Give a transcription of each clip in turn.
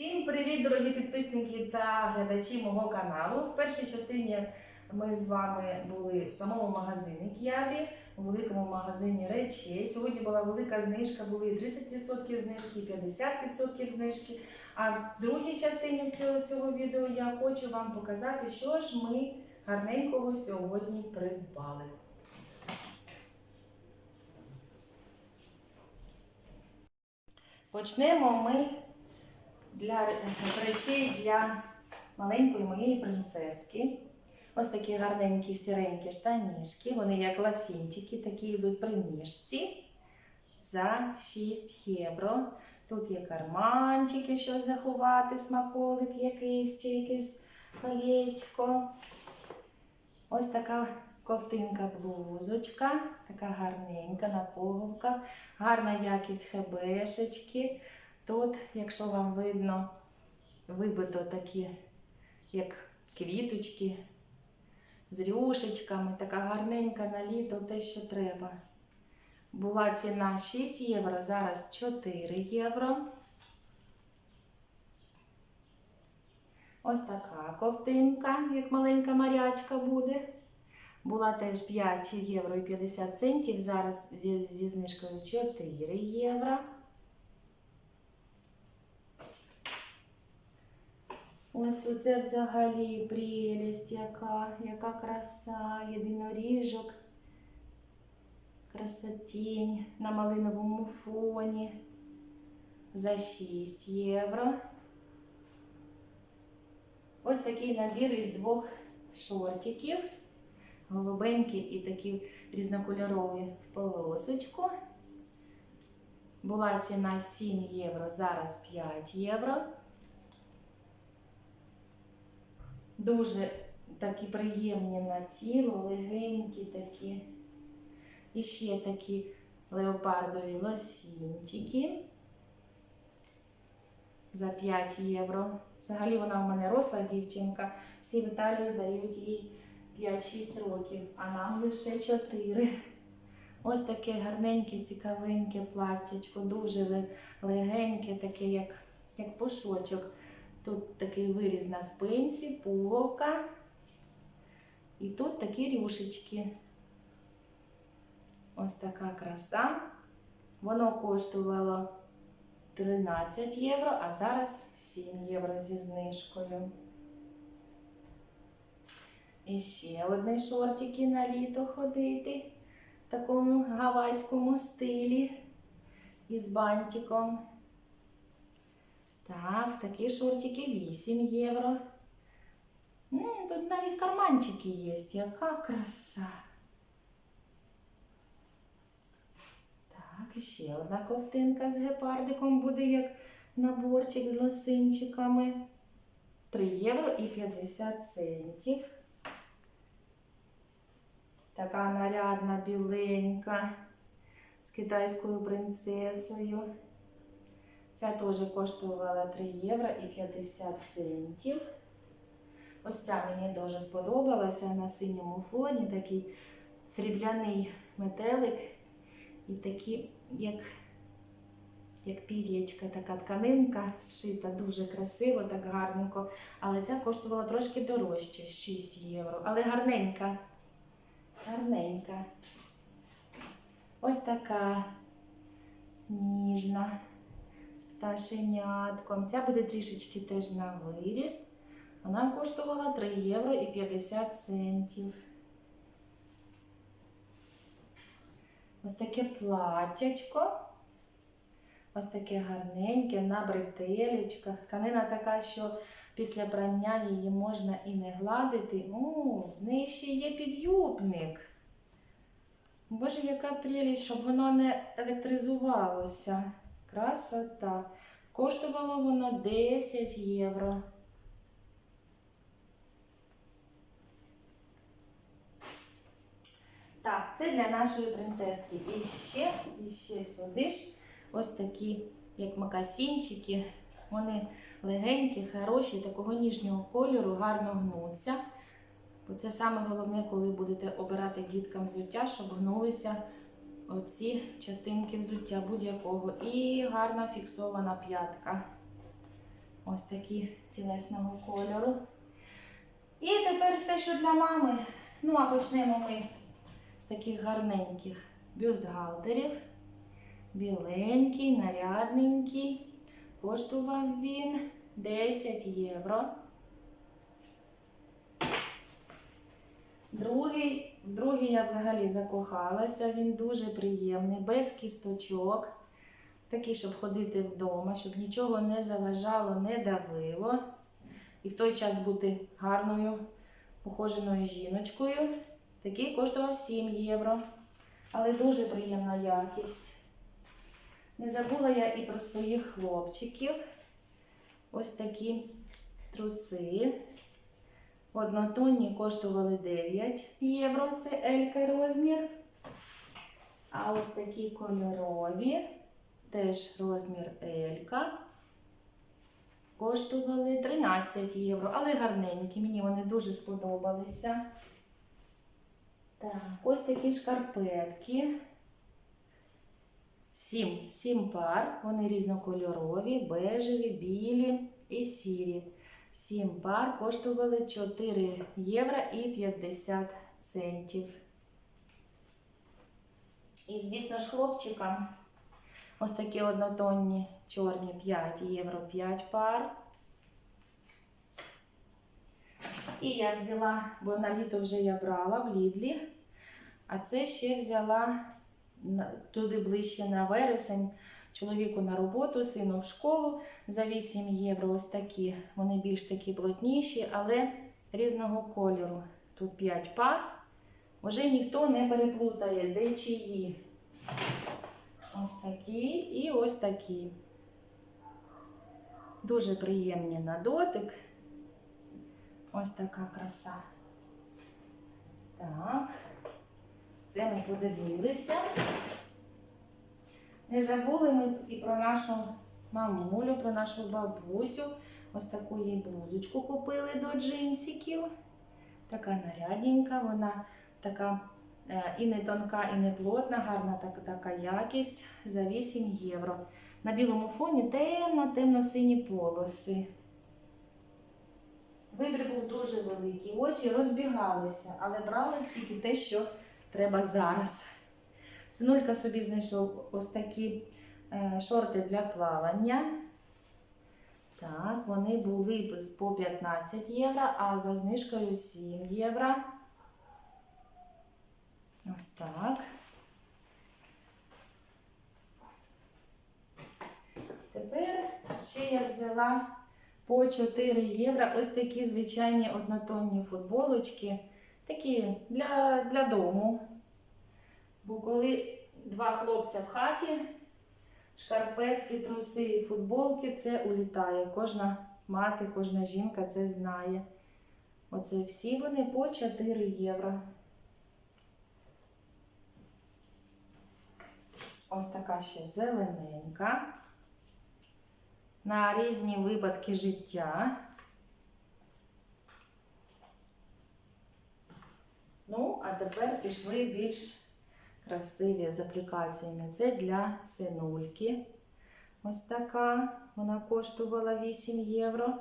Всім привіт, дорогі підписники та глядачі мого каналу. В першій частині ми з вами були в самому магазині К'ябі, у великому магазині речей. Сьогодні була велика знижка, були 30% знижки, 50% знижки. А в другій частині цього, цього відео я хочу вам показати, що ж ми гарненького сьогодні придбали. Почнемо ми для речей для маленької моєї принцески. Ось такі гарненькі сіренькі штанішки. Вони як ласінчики, такі йдуть при ніжці за 6 євро. Тут є карманчики, щось заховати, смаколик якийсь чи якесь колечко. Ось така ковтинка блузочка, така гарненька на пуговках, гарна якість хебешечки. Тут, якщо вам видно, вибито такі, як квіточки з рюшечками, така гарненька на літо, те, що треба. Була ціна 6 євро, зараз 4 євро. Ось така ковтинка, як маленька марячка буде. Була теж 5 євро і 50 центів, зараз зі, зі знижкою 4 євро. Ось оце взагалі прелість, яка, яка краса, єдиноріжок, красотінь на малиновому фоні за 6 євро. Ось такий набір із двох шортиків, голубенькі і такі різнокольорові в полосочку. Була ціна 7 євро, зараз 5 євро. Дуже такі приємні на тіло, легенькі такі. І ще такі леопардові лосінчики за 5 євро. Взагалі вона в мене росла дівчинка. Всі в Італії дають їй 5-6 років, а нам лише 4. Ось таке гарненьке, цікавеньке платтячко, дуже легеньке, таке, як, як пушочок. Тут такий виріз на спинці, пуговка. І тут такі рюшечки. Ось така краса. Воно коштувало 13 євро, а зараз 7 євро зі знижкою. І ще одні шортики на літо ходити в такому гавайському стилі із бантиком. Так, такі шортики 8 євро. М, тут навіть карманчики є. Яка краса. Так, ще одна ковтинка з гепардиком буде як наборчик з лосинчиками. 3 євро і 50 центів. Така нарядна біленька з китайською принцесою. Ця теж коштувала 3 євро і 50 центів. Ось ця мені дуже сподобалася на синьому фоні, такий срібляний метелик і такі, як, як пір'ячка, така тканинка зшита, дуже красиво, так гарненько. Але ця коштувала трошки дорожче, 6 євро. Але гарненька. Гарненька. Ось така ніжна з пташенятком. Ця буде трішечки теж на виріс. Вона коштувала 3 євро і 50 центів. Ось таке платтячко. Ось таке гарненьке на бретелечках. Тканина така, що після прання її можна і не гладити. О, в неї ще є підюбник. Боже, яка прелість, щоб воно не електризувалося. Красота. Коштувало воно 10 євро. Так, це для нашої принцески. І ще, і ще сюди ж ось такі, як макасінчики. Вони легенькі, хороші, такого ніжнього кольору, гарно гнуться. Бо це саме головне, коли будете обирати діткам взуття, щоб гнулися оці частинки взуття будь-якого. І гарна фіксована п'ятка. Ось такі тілесного кольору. І тепер все, що для мами. Ну, а почнемо ми з таких гарненьких бюстгальтерів. Біленький, нарядненький. Коштував він 10 євро. Другий, другий я взагалі закохалася. Він дуже приємний, без кісточок. Такий, щоб ходити вдома, щоб нічого не заважало, не давило. І в той час бути гарною, ухоженою жіночкою. Такий коштував 7 євро. Але дуже приємна якість. Не забула я і про своїх хлопчиків. Ось такі труси. Однотонні коштували 9 євро, це Елька розмір. А ось такі кольорові, теж розмір Елька. Коштували 13 євро, але гарненькі. Мені вони дуже сподобалися. Так, ось такі шкарпетки. Сім, сім пар, вони різнокольорові, бежеві, білі і сірі. Сім пар коштували 4 євро і 50 центів. І, звісно ж, хлопчикам ось такі однотонні чорні 5 євро 5 пар. І я взяла, бо на літо вже я брала в Лідлі, а це ще взяла туди ближче на вересень. Чоловіку на роботу, сину в школу за 8 євро. Ось такі. Вони більш такі плотніші, але різного кольору. Тут 5 пар. Вже ніхто не переплутає, де чиї. Ось такі і ось такі. Дуже приємні на дотик. Ось така краса. Так. Це ми подивилися. Не забули ми і про нашу мамулю, про нашу бабусю. Ось таку їй блузочку купили до джинсиків. Така нарядненька, вона така е, і не тонка, і не плотна, гарна так, така якість за 8 євро. На білому фоні темно-темно-сині полоси. Вибір був дуже великий, очі розбігалися, але брали тільки те, що треба зараз. Синулька собі знайшов ось такі е, шорти для плавання. Так, вони були по 15 євро, а за знижкою 7 євро. Ось так. Тепер ще я взяла по 4 євро ось такі звичайні однотонні футболочки. Такі для, для дому. Бо коли два хлопця в хаті, шкарпетки, труси і футболки, це улітає. Кожна мати, кожна жінка це знає. Оце всі вони по 4 євро. Ось така ще зелененька. На різні випадки життя. Ну, а тепер пішли більш красиві з аплікаціями. Це для синульки. Ось така. Вона коштувала 8 євро.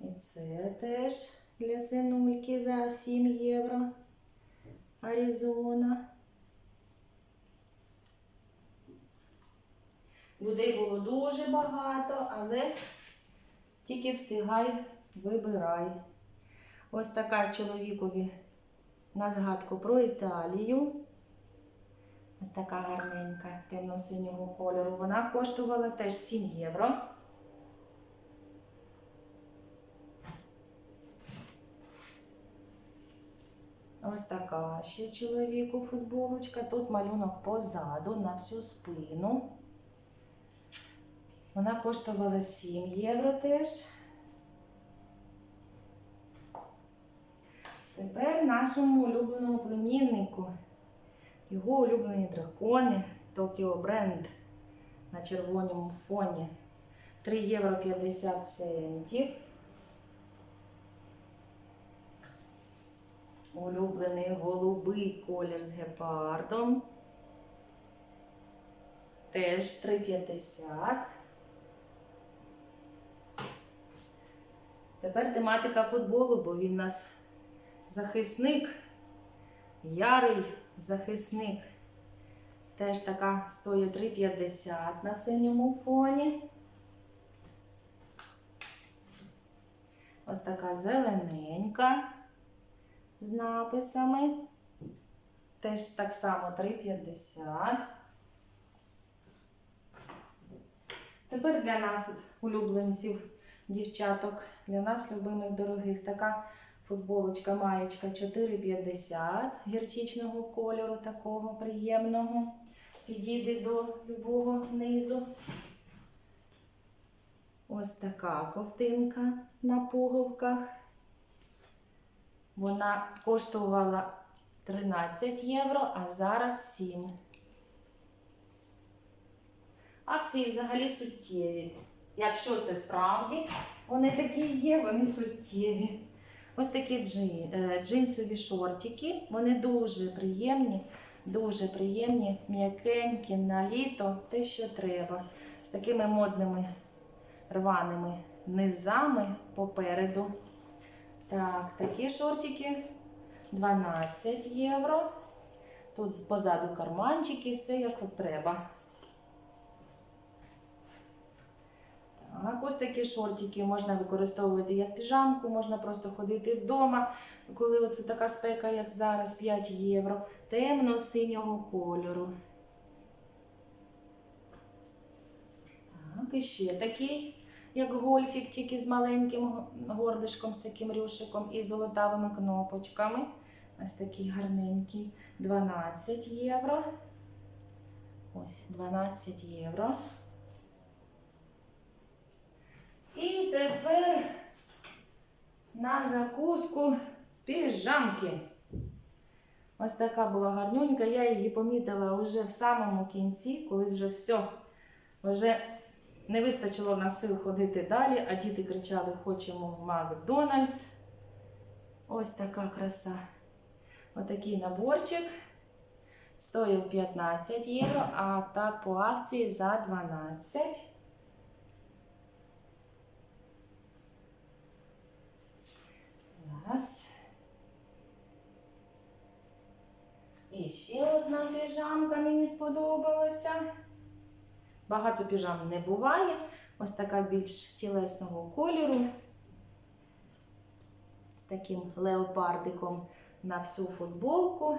І це теж для синульки за 7 євро. Аризона. Людей було дуже багато, але тільки встигай, вибирай. Ось така чоловікові на згадку про Італію. Ось така гарненька темно-синього кольору. Вона коштувала теж 7 євро. Ось така ще чоловіку футболочка. Тут малюнок позаду на всю спину. Вона коштувала 7 євро теж. Тепер нашому улюбленому племіннику. Його улюблені дракони Tokyo Бренд на червоному фоні. 3 євро 50 центів. Улюблений голубий колір з гепардом. теж 3,50. Тепер тематика футболу, бо він нас захисник, ярий захисник. Теж така стоїть 3,50 на синьому фоні. Ось така зелененька з написами. Теж так само 3,50. Тепер для нас, улюбленців, дівчаток, для нас, любимих дорогих, така футболочка, маєчка 4,50 гірчичного кольору, такого приємного. Підійде до любого низу. Ось така ковтинка на пуговках. Вона коштувала 13 євро, а зараз 7. Акції взагалі суттєві. Якщо це справді, вони такі є, вони суттєві. Ось такі е, джинсові шортики. Вони дуже приємні, дуже приємні, м'якенькі на літо, те, що треба. З такими модними рваними низами попереду. Так, такі шортики 12 євро. Тут позаду карманчики, все як треба. Так, ось такі шортики можна використовувати як піжамку, можна просто ходити вдома, коли оце така спека, як зараз, 5 євро. Темно-синього кольору. Так, і ще такий, як гольфік, тільки з маленьким гордишком, з таким рюшиком і золотавими кнопочками. Ось такий гарненький. 12 євро. Ось 12 євро. І тепер на закуску піжамки. Ось така була гарнюнька. Я її помітила вже в самому кінці, коли вже все, вже не вистачило в нас сил ходити далі, а діти кричали: хочемо в Макдональдс. Ось така краса. Отакий наборчик. Стоїв 15 євро, а так по акції за 12. Зараз. І ще одна піжамка мені сподобалася. Багато піжам не буває. Ось така більш тілесного кольору. З таким леопардиком на всю футболку.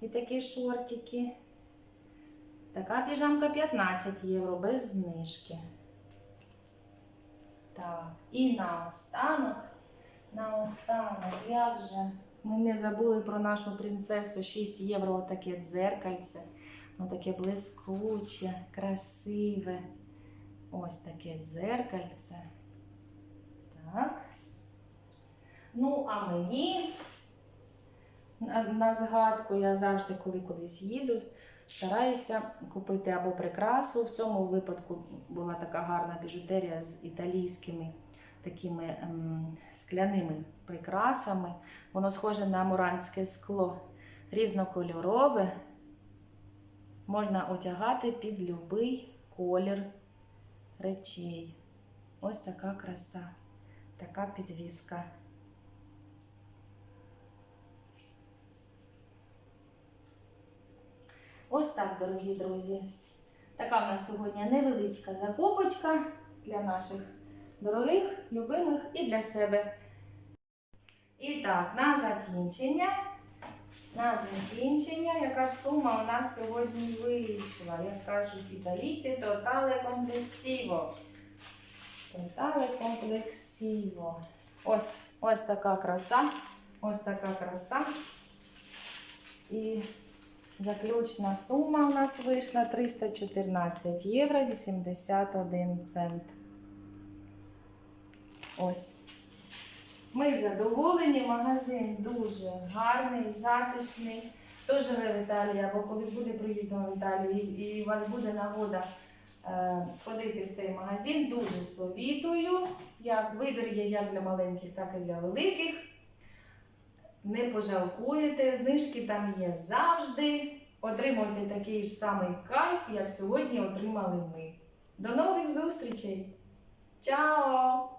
І такі шортики. Така піжамка 15 євро без знижки. Так, і наостанок, наостанок, як же ми не забули про нашу принцесу 6 євро, отаке дзеркальце, отаке блискуче, красиве. Ось таке дзеркальце. Так. Ну, а мені на, на згадку я завжди, коли кудись їду, стараюся купити або прикрасу. В цьому випадку була така гарна біжутерія з італійськими такими ем, скляними прикрасами. Воно схоже на муранське скло, різнокольорове. Можна одягати під будь-який колір речей. Ось така краса, така підвіска. Ось так, дорогі друзі. Така в нас сьогодні невеличка закупочка для наших дорогих, любимих і для себе. І так, на закінчення. На закінчення, яка ж сума у нас сьогодні вийшла? Як кажуть італійці, тотале комплексіво. Тотале комплексіво. Ось, ось така краса. Ось така краса. І заключна сума у нас вийшла 314 євро 81 цент. Ось. Ми задоволені, магазин дуже гарний, затишний. Хто живе в Італії або колись буде проїздом в Італії і у вас буде нагода е, сходити в цей магазин, дуже совітую. Як вибір є як для маленьких, так і для великих. Не пожалкуєте, знижки там є завжди. отримуйте такий ж самий кайф, як сьогодні отримали ми. До нових зустрічей! Чао!